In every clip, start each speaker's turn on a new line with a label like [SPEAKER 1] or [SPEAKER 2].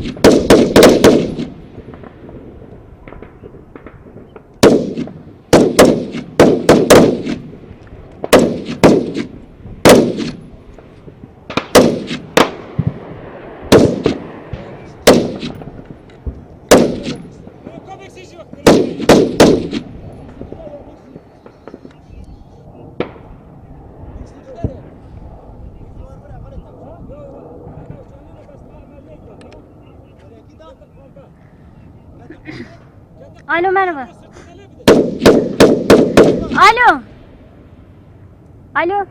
[SPEAKER 1] you Alo merhaba. Alo. Alo.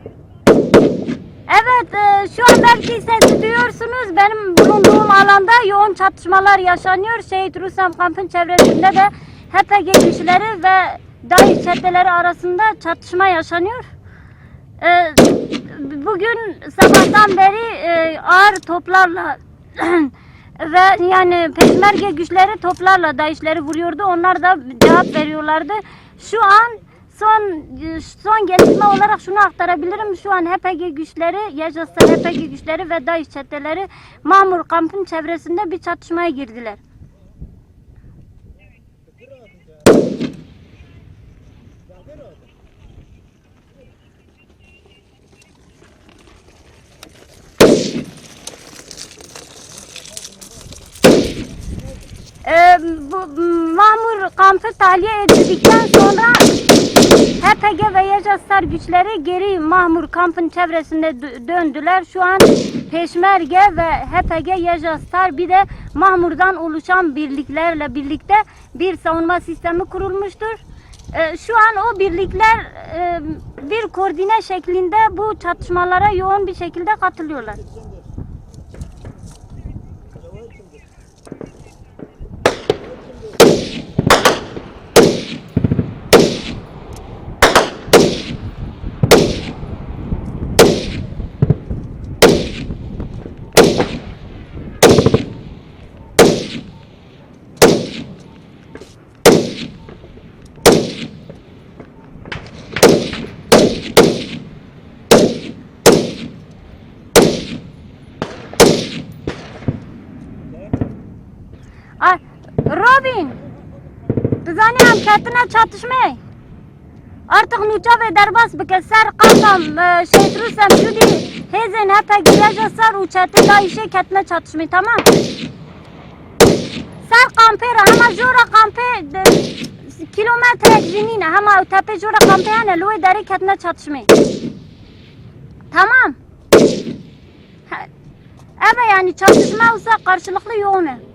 [SPEAKER 1] Evet e, şu an belki sesi duyuyorsunuz. Benim bulunduğum alanda yoğun çatışmalar yaşanıyor. Şehit Rusam kampın çevresinde de HPG güçleri ve DAEŞ çeteleri arasında çatışma yaşanıyor. E, bugün sabahtan beri e, ağır toplarla ve yani peşmerge güçleri toplarla DAEŞ'leri vuruyordu. Onlar da cevap veriyorlardı. Şu an son son gelişme olarak şunu aktarabilirim. Şu an HPG güçleri, Yajas'ta HPG güçleri ve DAEŞ çeteleri Mamur kampın çevresinde bir çatışmaya girdiler. Ee, bu Mamur kampı tahliye edildikten sonra HPG ve Yajaslar güçleri geri Mahmur kampın çevresinde dö- döndüler. Şu an Peşmerge ve HPG Yajaslar bir de Mahmur'dan oluşan birliklerle birlikte bir savunma sistemi kurulmuştur. Ee, şu an o birlikler e, bir koordine şeklinde bu çatışmalara yoğun bir şekilde katılıyorlar. Robin! Zaniyam ketine çatışmay. Artık nuça ve derbas bike ser kasam şehit Rusem şudi hezen hep girecek ser uçatı da işe ketine çatışmay tamam. Ser kampera ama jora kampe de, kilometre zinine ama tepe jora kampe yani loy deri ketine çatışmay. Tamam. Evet yani çatışma olsa karşılıklı yoğun.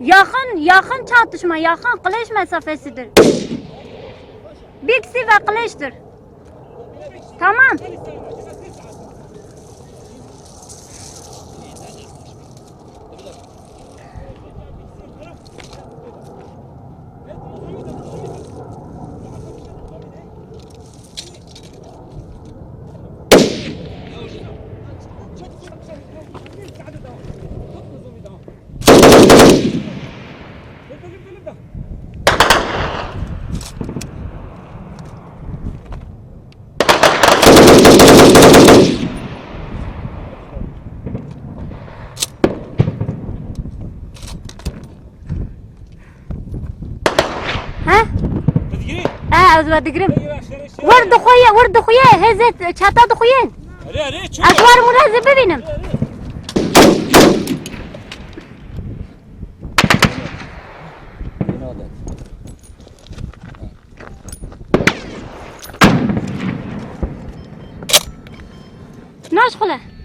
[SPEAKER 1] Yakın, yakın çatışma, yakın kılıç mesafesidir. Biksi ve kılıçtır. Tamam. ها؟
[SPEAKER 2] تدقيقي
[SPEAKER 1] اه از بدگرم
[SPEAKER 2] ايوه شري شري
[SPEAKER 1] ورد خویه ورد خویه هزت چتا خویه
[SPEAKER 2] ري ري شو
[SPEAKER 1] اشوار منازل 拿出来。